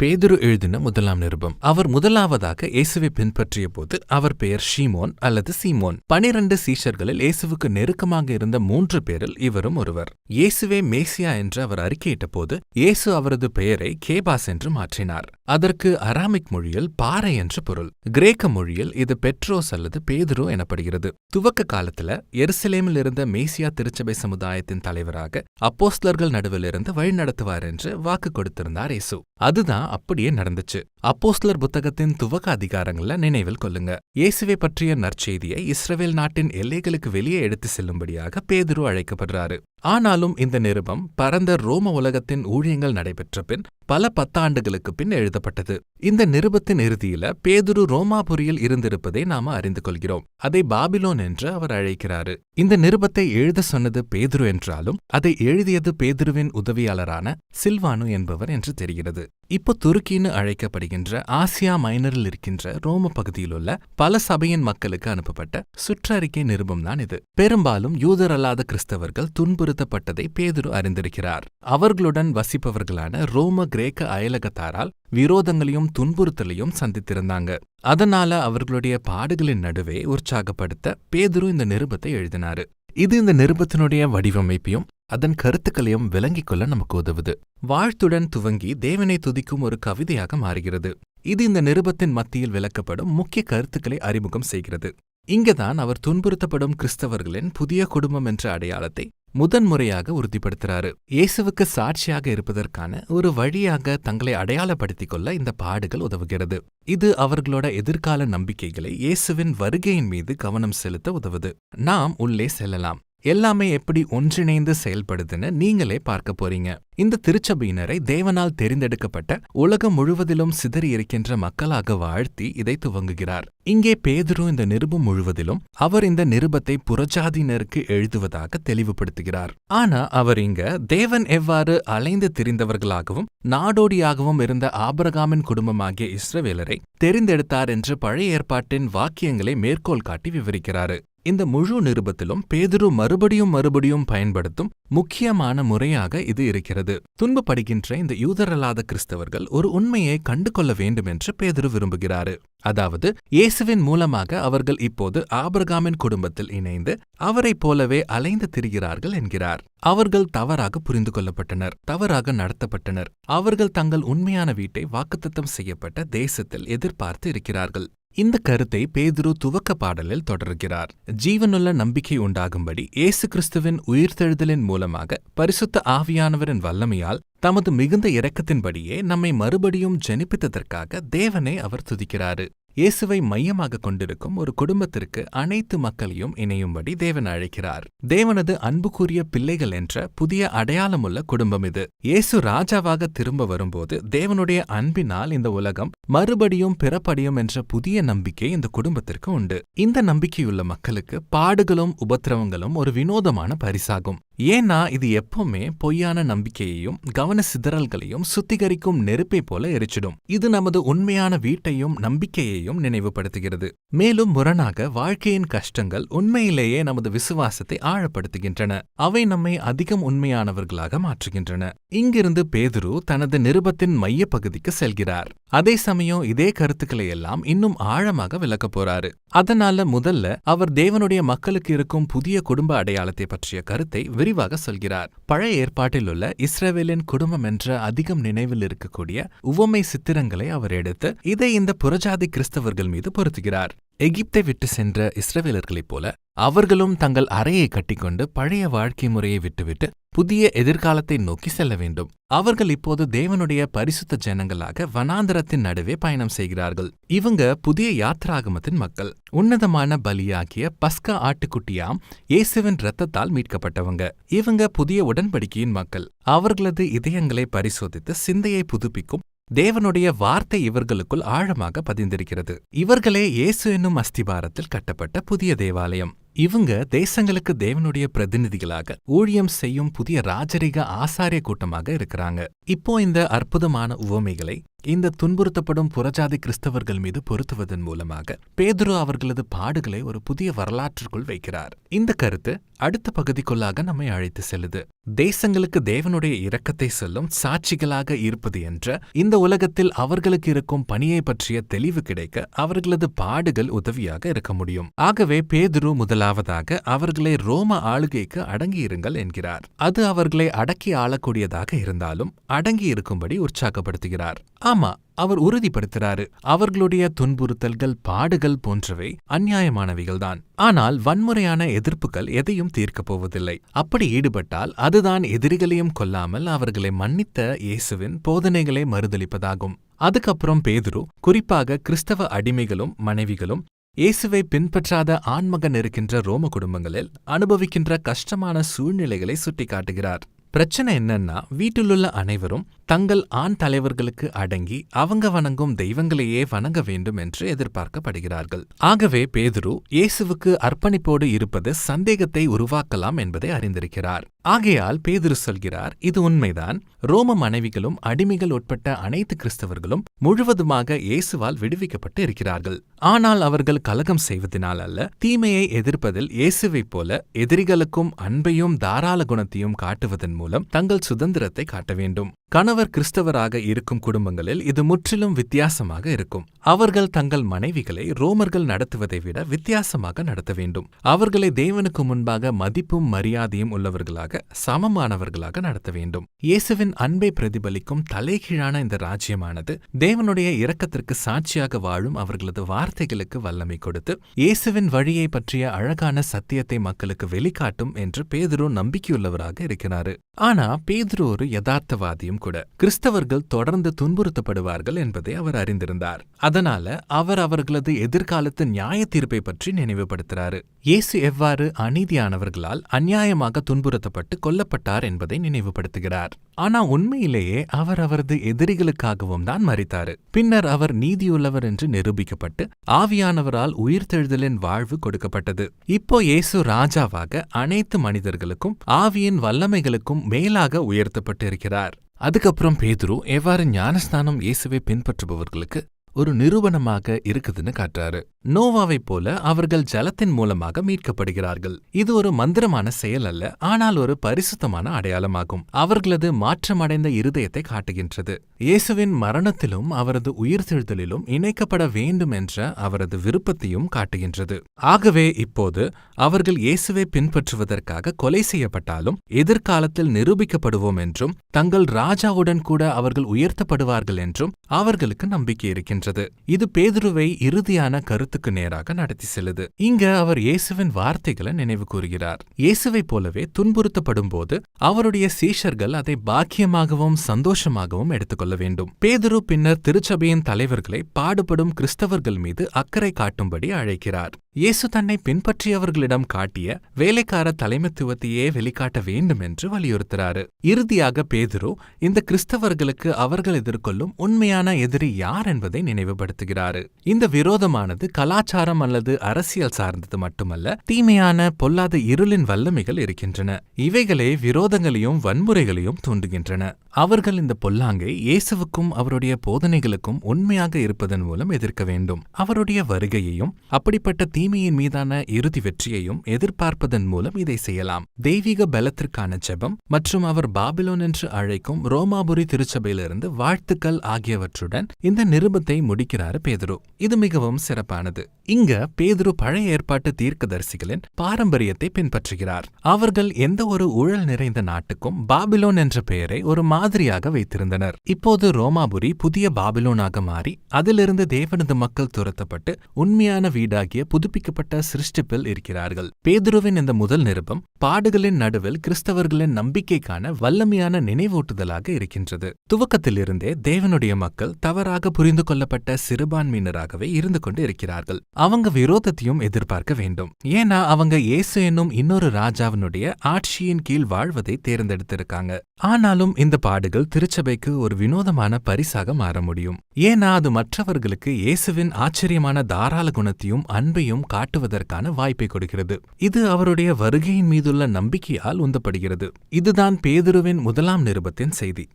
பேதுரு எழுதின முதலாம் நிருபம். அவர் முதலாவதாக இயேசுவை பின்பற்றிய போது அவர் பெயர் ஷீமோன் அல்லது சீமோன். பனிரண்டு சீஷர்களில் இயேசுவுக்கு நெருக்கமாக இருந்த மூன்று பேரில் இவரும் ஒருவர். இயேசுவே மேசியா என்று அவர் அறிக்கையிட்ட போது இயேசு அவரது பெயரை கேபாஸ் என்று மாற்றினார். அதற்கு அராமிக் மொழியில் பாறை என்று பொருள். கிரேக்க மொழியில் இது பெட்ரோஸ் அல்லது பேதுரோ எனப்படுகிறது. துவக்க காலத்துல எருசலேமில் இருந்த மேசியா திருச்சபை சமுதாயத்தின் தலைவராக அப்போஸ்லர்கள் நடுவில் இருந்து வழிநடத்துவார் என்று வாக்கு கொடுத்திருந்தார் இயேசு. அதுதான் அப்படியே நடந்துச்சு. அப்போஸ்லர் புத்தகத்தின் துவக்க அதிகாரங்கள நினைவில் கொள்ளுங்க. இயேசுவை பற்றிய நற்செய்தியை இஸ்ரவேல் நாட்டின் எல்லைகளுக்கு வெளியே எடுத்து செல்லும்படியாக பேதுரு அழைக்கப்படுறாரு. ஆனாலும் இந்த நிருபம் பரந்த ரோம உலகத்தின் ஊழியங்கள் நடைபெற்ற பின் பல பத்தாண்டுகளுக்கு பின் எழுதப்பட்டது. இந்த நிருபத்தின் இறுதியில பேதுரு ரோமாபுரியில் இருந்திருப்பதை நாம அறிந்து கொள்கிறோம். அதை பாபிலோன் என்று அவர் அழைக்கிறாரு. இந்த நிருபத்தை எழுத சொன்னது பேதுரு என்றாலும் அதை எழுதியது பேதுருவின் உதவியாளரான சில்வானு என்பவர் என்று தெரிகிறது. இப்போ துருக்கின்னு அழைக்கப்படுகின்ற ஆசியா மைனரில் இருக்கின்ற ரோம பகுதியிலுள்ள பல சபையின் மக்களுக்கு அனுப்பப்பட்ட சுற்றறிக்கை நிருபம் தான் இது. பெரும்பாலும் யூதர் அல்லாத கிறிஸ்தவர்கள் துன்புறுத்தப்பட்டதை பேதுரு அறிந்திருக்கிறார். அவர்களுடன் வசிப்பவர்களான ரோம கிரேக்க அயலகத்தாரால் விரோதங்களையும் துன்புறுத்தலையும் சந்தித்திருந்தாங்க. அதனால அவர்களுடைய பாடுகளின் நடுவே உற்சாகப்படுத்த பேதுரு இந்த நிருபத்தை எழுதினாரு. இது இந்த நிருபத்தினுடைய வடிவமைப்பையும் அதன் கருத்துக்களையும் விளங்கிக் கொள்ள நமக்கு உதவுது. வாழ்த்துடன் துவங்கி தேவனை துதிக்கும் ஒரு கவிதையாக மாறுகிறது. இது இந்த நிருபத்தின் மத்தியில் விளக்கப்படும் முக்கிய கருத்துக்களை அறிமுகம் செய்கிறது. இங்கதான் அவர் துன்புறுத்தப்படும் கிறிஸ்தவர்களின் புதிய குடும்பம் என்ற அடையாளத்தை முதன்முறையாக உறுதிப்படுத்துறாரு. இயேசுவுக்கு சாட்சியாக இருப்பதற்கான ஒரு வழியாக தங்களை அடையாளப்படுத்திக் கொள்ள இந்த பாடுகள் உதவுகிறது. இது அவர்களோட எதிர்கால நம்பிக்கைகளை இயேசுவின் வருகையின் மீது கவனம் செலுத்த உதவுது. நாம் உள்ளே செல்லலாம். எல்லாமே எப்படி ஒன்றிணைந்து செயல்படுதுன்னு நீங்களே பார்க்க போறீங்க. இந்த திருச்சபையினரை தேவனால் தெரிந்தெடுக்கப்பட்ட உலகம் முழுவதிலும் சிதறி இருக்கின்ற மக்களாக வாழ்த்தி இதை துவங்குகிறார். இங்கே பேதுரு இந்த நிருபம் முழுவதிலும் அவர் இந்த நிருபத்தை புறஜாதியினருக்கு எழுதுவதாக தெளிவுபடுத்துகிறார். ஆனா அவர் இங்க தேவன் எவ்வாறு அலைந்து திரிந்தவர்களாகவும் நாடோடியாகவும் இருந்த ஆபரகாமின் குடும்பமாகிய இஸ்ரவேலரை தெரிந்தெடுத்தார் என்று பழைய ஏற்பாட்டின் வாக்கியங்களை மேற்கோள் காட்டி விவரிக்கிறாரு. இந்த முழு நிருபத்திலும் பேதுரு மறுபடியும் மறுபடியும் பயன்படுத்தும் முக்கியமான முறையாக இது இருக்கிறது. துன்பப்படுகின்ற இந்த யூதரல்லாத கிறிஸ்தவர்கள் ஒரு உண்மையை கண்டு கொள்ள வேண்டும் என்று பேதுரு விரும்புகிறாரு. அதாவது இயேசுவின் மூலமாக அவர்கள் இப்போது ஆபிரகாமின் குடும்பத்தில் இணைந்து அவரைப் போலவே அலைந்து திரிகிறார்கள் என்கிறார். அவர்கள் தவறாக புரிந்து கொள்ளப்பட்டனர் தவறாக நடத்தப்பட்டனர். அவர்கள் தங்கள் உண்மையான வீட்டை வாக்குத்தத்தம் செய்யப்பட்ட தேசத்தில் எதிர்பார்த்து இருக்கிறார்கள். இந்த கருத்தை பேதுரு துவக்க பாடலில் தொடர்கிறார். ஜீவனுள்ள நம்பிக்கை உண்டாகும்படி இயேசு கிறிஸ்துவின் உயிர்த்தெழுதலின் மூலமாக பரிசுத்த ஆவியானவரின் வல்லமையால் தமது மிகுந்த இரக்கத்தின்படியே நம்மை மறுபடியும் ஜனிப்பித்ததற்காக தேவனை அவர் துதிக்கிறாரு. இயேசுவை மையமாக கொண்டிருக்கும் ஒரு குடும்பத்திற்கு அனைத்து மக்களையும் இணையும்படி தேவன் அழைக்கிறார். தேவனது அன்புக்குரிய பிள்ளைகள் என்ற புதிய அடையாளமுள்ள குடும்பம் இது. இயேசு ராஜாவாக திரும்ப வரும்போது தேவனுடைய அன்பினால் இந்த உலகம் மறுபடியும் பிறப்படியும் என்ற புதிய நம்பிக்கை இந்த குடும்பத்திற்கு உண்டு. இந்த நம்பிக்கையுள்ள மக்களுக்கு பாடுகளும் உபத்திரவங்களும் ஒரு வினோதமான பரிசாகும். ஏன்னா இது எப்பவுமே பொய்யான நம்பிக்கையையும் கவன சிதறல்களையும் சுத்திகரிக்கும் நெருப்பை போல எரிச்சிடும். இது நமது உண்மையான வீட்டையும் நம்பிக்கையையும் நினைவுபடுத்துகிறது. மேலும் முரணாக வாழ்க்கையின் கஷ்டங்கள் உண்மையிலேயே நமது விசுவாசத்தை ஆழப்படுத்துகின்றன. அவை நம்மை அதிகம் உண்மையானவர்களாக மாற்றுகின்றன. இங்கிருந்து பேதுரு தனது நிருபத்தின் மைய பகுதிக்கு செல்கிறார். அதே சமயம் இதே கருத்துக்களை எல்லாம் இன்னும் ஆழமாக விளக்கப் போறாரு. அதனால முதல்ல அவர் தேவனுடைய மக்களுக்கு இருக்கும் புதிய குடும்ப அடையாளத்தை பற்றிய கருத்தை விரிவாக சொல்கிறார். பழைய ஏற்பாட்டில் உள்ள இஸ்ரேவேலின் குடும்பம் என்ற அதிகம் நினைவில் இருக்கக்கூடிய உவமை சித்திரங்களை அவர் எடுத்து இதை இந்த புறஜாதி கிறிஸ்தவர்கள் மீது பொருத்துகிறார். எகிப்தை விட்டு சென்ற இஸ்ரவேலர்களைப் போல அவர்களும் தங்கள் அறையை கட்டிக்கொண்டு பழைய வாழ்க்கை முறையை விட்டுவிட்டு புதிய எதிர்காலத்தை நோக்கி செல்ல வேண்டும். அவர்கள் இப்போது தேவனுடைய பரிசுத்த ஜனங்களாக வனாந்தரத்தின் நடுவே பயணம் செய்கிறார்கள். இவங்க புதிய யாத்ராகமத்தின் மக்கள். உன்னதமான பலியாகிய பஸ்கா ஆட்டுக்குட்டியாம் இயேசுவின் இரத்தத்தால் மீட்கப்பட்டவங்க. இவங்க புதிய உடன்படிக்கையின் மக்கள். அவர்களது இதயங்களை பரிசோதித்து சிந்தையை புதுப்பிக்கும் தேவனுடைய வார்த்தை இவர்களுக்குள் ஆழமாக பதிந்திருக்கிறது. இவர்களே இயேசு என்னும் அஸ்திபாரத்தில் கட்டப்பட்ட புதிய தேவாலயம். இவங்க தேசங்களுக்கு தேவனுடைய பிரதிநிதிகளாக ஊழியம் செய்யும் புதிய ராஜரிக ஆசாரிய கூட்டமாக இருக்கிறாங்க. இப்போ இந்த அற்புதமான உவமைகளை இந்த துன்புறுத்தப்படும் புறஜாதி கிறிஸ்தவர்கள் மீது பொருத்துவதன் மூலமாக பேதுரு அவர்களது பாடுகளை ஒரு புதிய வரலாற்றுக்குள் வைக்கிறார். இந்த கருத்து அடுத்த பகுதிக்குள்ளாக நம்மை அழைத்து செல்லுது. தேசங்களுக்கு தேவனுடைய இரக்கத்தை சொல்லும் சாட்சிகளாக இருப்பது என்ற இந்த உலகத்தில் அவர்களுக்கு இருக்கும் பணியை பற்றிய தெளிவு கிடைக்க அவர்களது பாடுகள் உதவியாக இருக்க முடியும். ஆகவே பேதுரு முதலாவதாக அவர்களை ரோம ஆளுகைக்கு அடங்கியிருங்கள் என்கிறார். அது அவர்களை அடக்கி ஆளக்கூடியதாக இருந்தாலும் அடங்கி இருக்கும்படி உற்சாகப்படுத்துகிறார். ஆமா அவர் உறுதிப்படுத்துறாரு. அவர்களுடைய துன்புறுத்தல்கள் பாடுகள் போன்றவை அந்நியாயமானவைகள்தான். ஆனால் வன்முறையான எதிர்ப்புகள் எதையும் தீர்க்கப் போவதில்லை. அப்படி ஈடுபட்டால் அதுதான் எதிரிகளையும் கொல்லாமல் அவர்களை மன்னித்த இயேசுவின் போதனைகளை மறுதளிப்பதாகும். அதுக்கப்புறம் பேதுரு குறிப்பாக கிறிஸ்தவ அடிமைகளும் மனைவிகளும் இயேசுவை பின்பற்றாத ஆண்மகன் இருக்கின்ற ரோம குடும்பங்களில் அனுபவிக்கின்ற கஷ்டமான சூழ்நிலைகளை சுட்டிக்காட்டுகிறார். பிரச்சனை என்னன்னா வீட்டிலுள்ள அனைவரும் தங்கள் ஆண் தலைவர்களுக்கு அடங்கி அவங்க வணங்கும் தெய்வங்களையே வணங்க வேண்டும் என்று எதிர்பார்க்கப்படுகிறார்கள். ஆகவே பேதுரு இயேசுவுக்கு அர்ப்பணிப்போடு இருப்பது சந்தேகத்தை உருவாக்கலாம் என்பதை அறிந்திருக்கிறார். ஆகையால் பேதுரு சொல்கிறார் இது உண்மைதான். ரோம மனைவிகளும் அடிமைகள் உட்பட்ட அனைத்து கிறிஸ்தவர்களும் முழுவதுமாக இயேசுவால் விடுவிக்கப்பட்டு இருக்கிறார்கள். ஆனால் அவர்கள் கலகம் செய்வதனால் அல்ல தீமையை எதிர்ப்பதில் இயேசுவைப் போல எதிரிகளுக்கும் அன்பையும் தாராள குணத்தையும் காட்டுவதன் மூலம் தங்கள் சுதந்திரத்தை காட்ட வேண்டும். கணவர் கிறிஸ்தவராக இருக்கும் குடும்பங்களில் இது முற்றிலும் வித்தியாசமாக இருக்கும். அவர்கள் தங்கள் மனைவிகளை ரோமர்கள் நடத்துவதை விட வித்தியாசமாக நடத்த வேண்டும். அவர்களை தேவனுக்கு முன்பாக மதிப்பும் மரியாதையும் உள்ளவர்களாக சமமானவர்களாக நடத்த வேண்டும். இயேசுவின் அன்பை பிரதிபலிக்கும் தலைகீழான இந்த ராஜ்யமானது தேவனுடைய இரக்கத்திற்கு சாட்சியாக வாழும் அவர்களது வார்த்தைகளுக்கு வல்லமை கொடுத்து இயேசுவின் வழியை பற்றிய அழகான சத்தியத்தை மக்களுக்கு வெளிக்காட்டும் என்று பேதுரு நம்பிக்கையுள்ளவராக இருக்கிறாரு. ஆனா பேதுரு ஒரு யதார்த்தவாதியும் கூட. கிறிஸ்தவர்கள் தொடர்ந்து துன்புறுத்தப்படுவார்கள் என்பதை அவர் அறிந்திருந்தார். அதனால அவர் அவர்களது எதிர்காலத்து நியாய தீர்ப்பை பற்றி நினைவுபடுத்துறாரு. இயேசு எவ்வாறு அநீதியானவர்களால் அநியாயமாக துன்புறுத்தப்பட்டு கொல்லப்பட்டார் என்பதை நினைவுபடுத்துகிறார். ஆனா உண்மையிலேயே அவர் அவரது எதிரிகளுக்காகவும் தான் மறித்தாரு பின்னர் அவர் நீதியுள்ளவர் என்று நிரூபிக்கப்பட்டு ஆவியானவரால் உயிர்த்தெழுதலின் வாழ்வு கொடுக்கப்பட்டது. இப்போ இயேசு ராஜாவாக அனைத்து மனிதர்களுக்கும் ஆவியின் வல்லமைகளுக்கும் மேலாக உயர்த்தப்பட்டு இருக்கிறார் அதுக்கப்புறம் பேதுரு எவ்வாறு ஞானஸ்தானம் இயேசுவை பின்பற்றுபவர்களுக்கு ஒரு நிரூபணமாக இருக்குதுன்னு காட்டுறாரு. நோவாவைப் போல அவர்கள் ஜலத்தின் மூலமாக மீட்கப்படுகிறார்கள். இது ஒரு மந்திரமான செயல் அல்ல ஆனால் ஒரு பரிசுத்தமான அடையாளமாகும். அவர்களது மாற்றமடைந்த இருதயத்தை காட்டுகின்றது. இயேசுவின் மரணத்திலும் அவரது உயிர்த்தெழுதலிலும் இணைக்கப்பட வேண்டும் என்ற அவரது விருப்பத்தையும் காட்டுகின்றது. ஆகவே இப்போது அவர்கள் இயேசுவை பின்பற்றுவதற்காக கொலை செய்யப்பட்டாலும் எதிர்காலத்தில் நிரூபிக்கப்படுவோம் என்றும் தங்கள் ராஜாவுடன் கூட அவர்கள் உயர்த்தப்படுவார்கள் என்றும் அவர்களுக்கு நம்பிக்கை இருக்கின்றது. இது பேதுருவை இறுதியான கருத்து கருத்துக்கு நேராக நடத்தி செல்லுது. இங்க அவர் இயேசுவின் வார்த்தைகளை நினைவு கூறுகிறார். இயேசுவைப் போலவே துன்புறுத்தப்படும் போது அவருடைய சீஷர்கள் அதை பாக்கியமாகவும் சந்தோஷமாகவும் எடுத்துக்கொள்ள வேண்டும். பேதுரு பின்னர் திருச்சபையின் தலைவர்களை பாடுபடும் கிறிஸ்தவர்கள் மீது அக்கறை காட்டும்படி அழைக்கிறார். இயேசு தன்னை பின்பற்றியவர்களிடம் காட்டிய வேலைக்கார தலைமைத்துவத்தையே வெளிக்காட்ட வேண்டும் என்று வலியுறுத்துறாரு. இறுதியாக பேதுரு இந்த கிறிஸ்தவர்களுக்கு அவர்கள் எதிர்கொள்ளும் உண்மையான எதிரி யார் என்பதை நினைவுபடுத்துகிறாரு. இந்த விரோதமானது கலாச்சாரம் அல்லது அரசியல் சார்ந்தது மட்டுமல்ல தீமையான பொல்லாத இருளின் வல்லமைகள் இருக்கின்றன. இவைகளே விரோதங்களையும் வன்முறைகளையும் தூண்டுகின்றன. அவர்கள் இந்த பொல்லாங்கை இயேசுவுக்கும் அவருடைய போதனைகளுக்கும் உண்மையாக இருப்பதன் மூலம் எதிர்க்க வேண்டும். அவருடைய வருகையையும் அப்படிப்பட்ட தீமையின் மீதான இறுதி வெற்றியையும் எதிர்பார்ப்பதன் மூலம் இதை செய்யலாம். தெய்வீக பலத்திற்கான ஜெபம் மற்றும் அவர் பாபிலோன் என்று அழைக்கும் ரோமாபுரி திருச்சபையிலிருந்து வாழ்த்துக்கள் ஆகியவற்றுடன் இந்த நிருபத்தை முடிக்கிறார் பேதுரு. இது மிகவும் சிறப்பானது. இங்க பேதுரு பழைய ஏற்பாட்டு தீர்க்கதரிசிகளின் பாரம்பரியத்தை பின்பற்றுகிறார். அவர்கள் எந்த ஒரு ஊழல் நிறைந்த நாட்டுக்கும் பாபிலோன் என்ற பெயரை ஒரு மாதிரியாக வைத்திருந்தனர். இப்போது ரோமாபுரி புதிய பாபிலோனாக மாறி அதிலிருந்து தேவனது மக்கள் துரத்தப்பட்டு உண்மையான வீடாகிய புதுப்பிக்கப்பட்ட சிருஷ்டிப்பில் இருக்கிறார்கள். பேதுருவின் இந்த முதல் நிருபம் பாடுகளின் நடுவில் கிறிஸ்தவர்களின் நம்பிக்கைக்கான வல்லமையான நினைவூட்டுதலாக இருக்கின்றது. துவக்கத்திலிருந்தே தேவனுடைய மக்கள் தவறாக புரிந்து கொள்ளப்பட்ட சிறுபான்மையினராகவே இருந்து கொண்டு இருக்கிறார்கள். அவங்க விரோதத்தையும் எதிர்பார்க்க வேண்டும். ஏன்னா அவங்க இயேசு என்னும் இன்னொரு ராஜாவினுடைய ஆட்சியின் கீழ் வாழ்வதை தேர்ந்தெடுத்திருக்காங்க. ஆனாலும் இந்த பாடுகள் திருச்சபைக்கு ஒரு வினோதமான பரிசாக மாற முடியும். ஏன்னா அது மற்றவர்களுக்கு இயேசுவின் ஆச்சரியமான தாராள குணத்தையும் அன்பையும் காட்டுவதற்கான வாய்ப்பை கொடுக்கிறது. இது அவருடைய வருகையின் மீது மீதுள்ள நம்பிக்கையால் உந்தப்படுகிறது. இதுதான் பேதுருவின் முதலாம் நிருபத்தின் செய்தி.